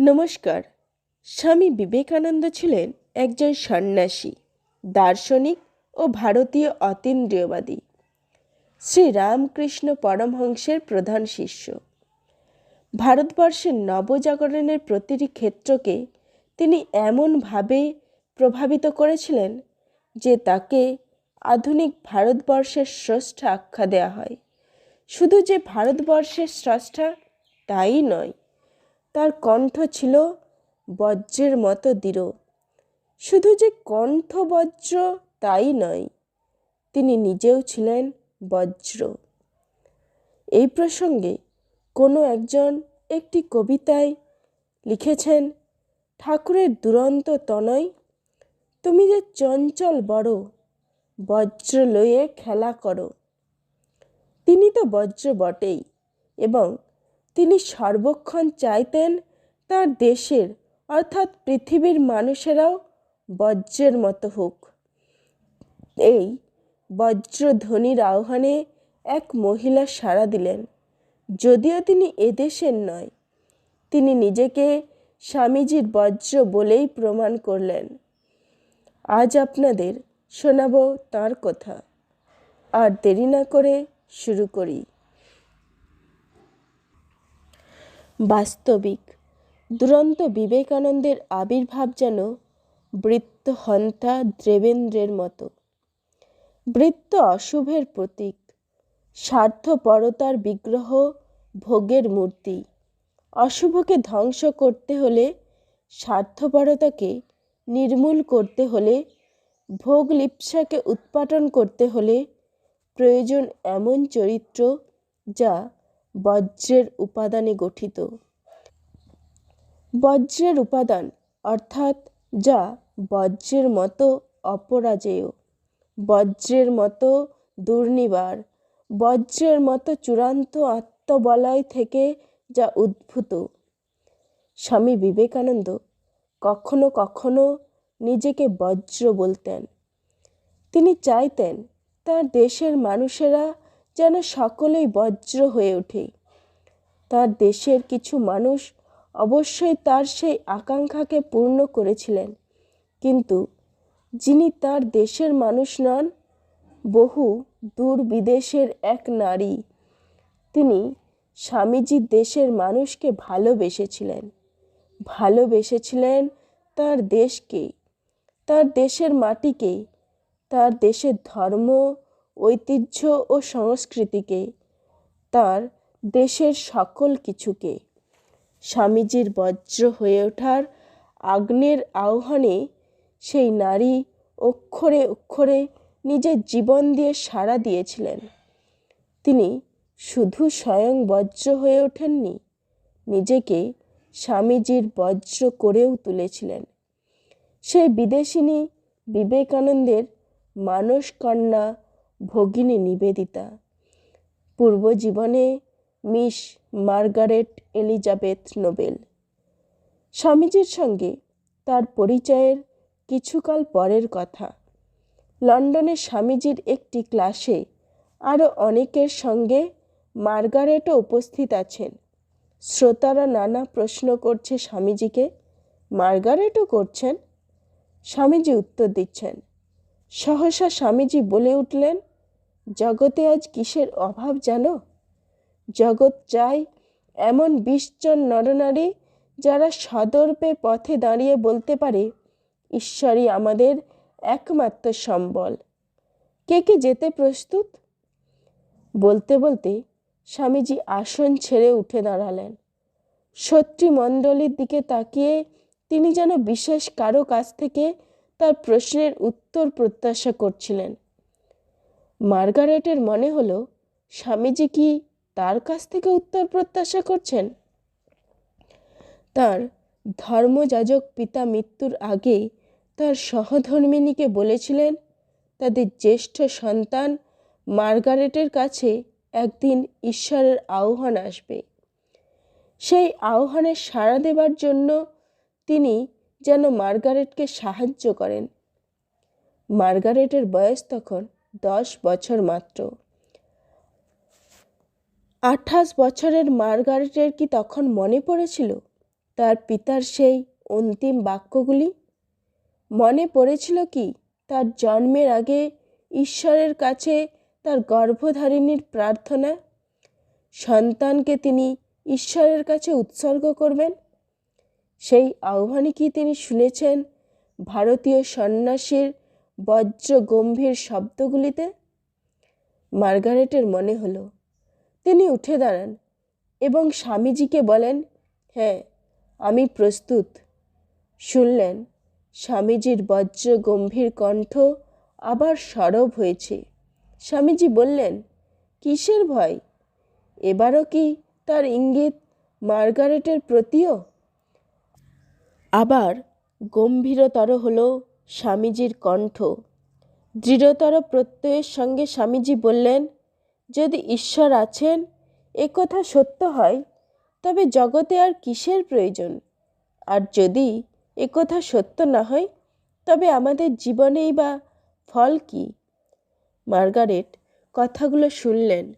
নমস্কার। স্বামী বিবেকানন্দ ছিলেন একজন সন্ন্যাসী, দার্শনিক ও ভারতীয় অতীন্দ্রিয়বাদী। শ্রী রামকৃষ্ণ পরমহংসের প্রধান শিষ্য। ভারতবর্ষের নবজাগরণের প্রতিটি ক্ষেত্রকে তিনি এমনভাবে প্রভাবিত করেছিলেন যে তাকে আধুনিক ভারতবর্ষের স্রষ্টা আখ্যা দেওয়া হয়। শুধু যে ভারতবর্ষের স্রষ্টা, তাই নয় তার কণ্ঠ ছিল বজ্রের মতো দৃঢ়। শুধু যে কণ্ঠ বজ্র তাই নয়, তিনি নিজেও ছিলেন বজ্র। এই প্রসঙ্গে কোনো একজন একটি কবিতায় লিখেছেন, ঠাকুরের দুরন্ত তনয়, তুমি যে চঞ্চল বড়, বজ্র লয়ে খেলা করো। তিনি তো বজ্র বটেই এবং তিনি সর্বক্ষণ চাইতেন তার দেশের, অর্থাৎ পৃথিবীর মানুষেরাও বজ্রের মতো হোক। এই বজ্রধ্বনির আহ্বানে এক মহিলা সাড়া দিলেন, যদিও তিনি এদেশের নয়, তিনি নিজেকে স্বামীজির বজ্র বলেই প্রমাণ করলেন। আজ আপনাদের শোনাব তার কথা। আর দেরি না করে শুরু করি। বাস্তবিক। দুরন্ত বিবেকানন্দের আবির্ভাব যেন বৃত্ত হন্তা দেবেন্দ্রের মতো। বৃত্ত অশুভের প্রতীক, স্বার্থপরতার বিগ্রহ, ভোগের মূর্তি। অশুভকে ধ্বংস করতে হলে, স্বার্থপরতাকে নির্মূল করতে হলে, ভোগ লিপ্সাকে উৎপাটন করতে হলে প্রয়োজন এমন চরিত্র যা বজ্রের উপাদানে গঠিত। বজ্রের উপাদান অর্থাৎ যা বজ্রের মতো অপরাজেয়। বজ্রের মতো দুর্নিবার। বজ্রের মতো চূড়ান্ত আত্মবলয় থেকে যা উদ্ভূত। স্বামী বিবেকানন্দ কখনো কখনো নিজেকে বজ্র বলতেন। তিনি চাইতেন তার দেশের মানুষেরা যেন সকলেই বজ্র হয়ে ওঠে। তার দেশের কিছু মানুষ অবশ্যই তার সেই আকাঙ্ক্ষাকে পূর্ণ করেছিলেন। কিন্তু যিনি তার দেশের মানুষ নন, বহু দূর বিদেশের এক নারী, তিনি স্বামীজির দেশের মানুষকে ভালোবেসেছিলেন। ভালোবেসেছিলেন তার দেশকে, তার দেশের মাটিকে, তার দেশের ধর্ম ঐতিহ্য ও সংস্কৃতিকে, তার দেশের সকল কিছুকে। স্বামীজির বজ্র হয়ে ওঠার আগ্নের আহ্বানে সেই নারী অক্ষরে অক্ষরে নিজের জীবন দিয়ে সাড়া দিয়েছিলেন। তিনি শুধু স্বয়ং বজ্র হয়ে ওঠেননি, নিজেকে স্বামীজির বজ্র করেও তুলেছিলেন। সেই বিদেশিনী বিবেকানন্দের মানসকন্যা ভগিনী নিবেদিতা। পূর্বজীবনে মিস মার্গারেট এলিজাবেথ নোবেল। স্বামীজির সঙ্গে তার পরিচয়ের কিছুকাল পরের কথা। লন্ডনে স্বামীজির একটি ক্লাসে আরও অনেকের সঙ্গে মার্গারেটও উপস্থিত আছেন। শ্রোতারা নানা প্রশ্ন করছে স্বামীজিকে, মার্গারেটও করছেন? স্বামীজি উত্তর দিচ্ছেন, সহসা স্বামীজি বলে উঠলেন জগতে আজ কিসের অভাব জানো? জগৎ চাই এমন বিশজন নরনারী যারা সদর্পে পথে দাঁড়িয়ে বলতে পারে, ঈশ্বরই আমাদের একমাত্র সম্বল। কে কে যেতে প্রস্তুত? বলতে বলতে স্বামীজি আসন ছেড়ে উঠে দাঁড়ালেন। মণ্ডলীর দিকে তাকিয়ে তিনি যেন বিশেষ কারও কাছ থেকে তার প্রশ্নের উত্তর প্রত্যাশা করছিলেন। মার্গারেটের মনে হলো স্বামীজি কি তার কাছ থেকে উত্তর প্রত্যাশা করছেন? তার ধর্মযাজক পিতা মৃত্যুর আগে তার সহধর্মিনীকে বলেছিলেন, তাদের জ্যেষ্ঠ সন্তান মার্গারেটের কাছে একদিন ঈশ্বরের আহ্বান আসবে। সেই আহ্বানে সাড়া দেবার জন্য তিনি যেন মার্গারেটকে সাহায্য করেন। মার্গারেটের বয়স তখন দশ বছর মাত্র। আঠাশ বছরের মার্গারেটের কি তখন মনে পড়েছিল? তার পিতার সেই অন্তিম বাক্যগুলি? মনে পড়েছিল কি? তার জন্মের আগে ঈশ্বরের কাছে তার গর্ভধারিণীর প্রার্থনা? সন্তানকে তিনি ঈশ্বরের কাছে উৎসর্গ করবেন? সেই আহ্বানই কি তিনি শুনেছেন? ভারতীয় সন্ন্যাসীর বজ্র গম্ভীর শব্দগুলিতে মার্গারেটের মনে হলো। তিনি উঠে দাঁড়ান এবং স্বামীজিকে বলেন হ্যাঁ আমি প্রস্তুত। শুনলেন স্বামীজির বজ্র গম্ভীর কণ্ঠ আবার সরব হয়েছে। স্বামীজি বললেন, কিসের ভয়? এবারও কি তার ইঙ্গিত মার্গারেটের প্রতিও? আবার গম্ভীরতর হলো স্বামীজির কণ্ঠ। দৃঢ়তর প্রত্যয়ের সঙ্গে স্বামীজি বললেন, যদি ঈশ্বর আছেন, এ কথা সত্য হয়, তবে জগতে আর কিসের প্রয়োজন? আর যদি এ কথা সত্য না হয়, তবে আমাদের জীবনেই বা ফল কি? মার্গারেট কথাগুলো শুনলেন।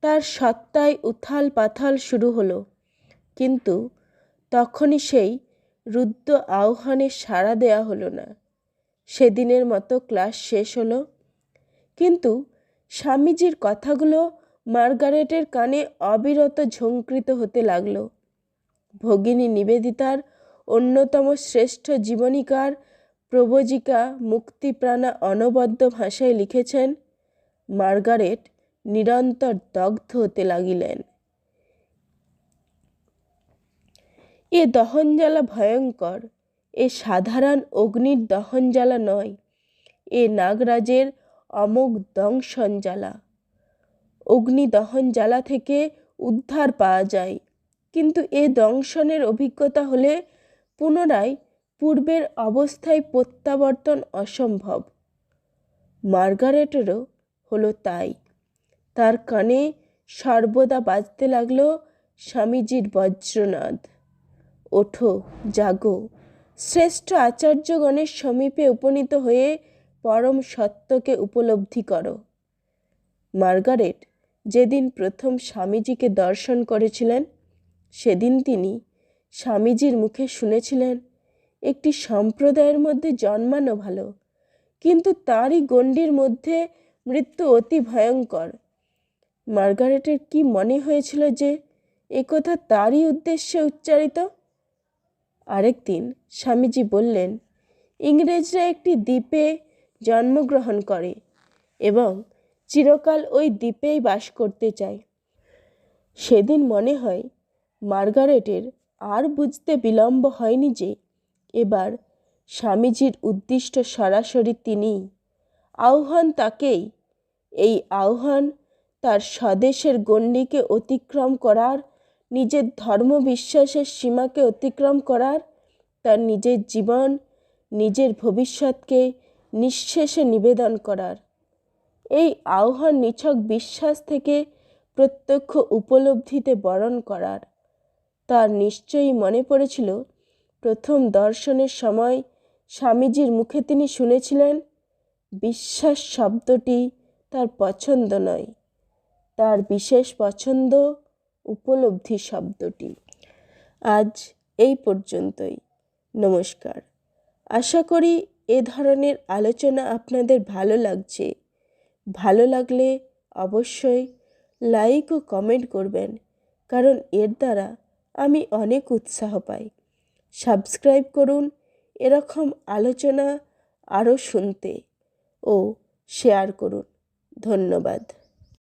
তার সত্তায় উথাল পাথাল শুরু হলো। কিন্তু তখনই সেই রুদ্র আহ্বানে সাড়া দেয়া হলো না। সেদিনের মতো ক্লাস শেষ হলো। কিন্তু স্বামীজির কথাগুলো মার্গারেটের কানে অবিরত ঝঙ্কৃত হতে লাগল। ভগিনী নিবেদিতার অন্যতম শ্রেষ্ঠ জীবনীকার প্রবজিকা মুক্তিপ্রাণা অনবদ্য ভাষায় লিখেছেন, মার্গারেট নিরন্তর দগ্ধ হতে লাগিলেন। এ দহনজ্বালা ভয়ঙ্কর। এ সাধারণ অগ্নির দহন জ্বালা নয়, এ নাগরাজের অমোঘ দংশন জ্বালা। অগ্নি দহন জ্বালা থেকে উদ্ধার পাওয়া যায়, কিন্তু এ দংশনের অভিজ্ঞতা হলে পুনরায় পূর্বের অবস্থায় প্রত্যাবর্তন অসম্ভব। মার্গারেটেরও হলো তাই। তার কানে সর্বদা বাজতে লাগল স্বামীজির বজ্রনাদ। ওঠো, জাগো। শ্রেষ্ঠ আচার্যগণের সমীপে উপনীত হয়ে পরম সত্যকে উপলব্ধি করো। মার্গারেট যেদিন প্রথম স্বামীজিকে দর্শন করেছিলেন, সেদিন তিনি স্বামীজির মুখে শুনেছিলেন, একটি সম্প্রদায়ের মধ্যে জন্মানো ভালো, কিন্তু তারই গণ্ডির মধ্যে মৃত্যু অতি ভয়ঙ্কর। মার্গারেটের কি মনে হয়েছিল যে একথা তারই উদ্দেশ্যে উচ্চারিত? আরেক দিন স্বামীজি বললেন, ইংরেজরা একটি দ্বীপে জন্মগ্রহণ করে এবং চিরকাল ওই দ্বীপেই বাস করতে চায়। সেদিন মনে হয় মার্গারেটের আর বুঝতে বিলম্ব হয়নি যে এবার স্বামীজির উদ্দিষ্ট সরাসরি তিনি আহ্বান তাকেই, এই আহ্বান তার স্বদেশের গণ্ডিকে অতিক্রম করার নিজের ধর্ম বিশ্বাসের সীমাকে অতিক্রম করার, তার নিজের জীবন, নিজের ভবিষ্যৎকে নিঃশেষে নিবেদন করার। এই আহ্বান নিছক বিশ্বাস থেকে প্রত্যক্ষ উপলব্ধিতে বরণ করার। তার নিশ্চয়ই মনে পড়েছিল, প্রথম দর্শনের সময় স্বামীজির মুখে তিনি শুনেছিলেন, বিশ্বাস শব্দটি তার পছন্দ নয়। তার বিশেষ পছন্দ উপলব্ধি শব্দটি। আজ এই পর্যন্তই। নমস্কার। আশা করি এ ধরনের আলোচনা আপনাদের ভালো লাগছে। ভালো লাগলে অবশ্যই লাইক ও কমেন্ট করবেন, কারণ এর দ্বারা আমি অনেক উৎসাহ পাই। সাবস্ক্রাইব করুন এরকম আলোচনা আরও শুনতে ও শেয়ার করুন। ধন্যবাদ।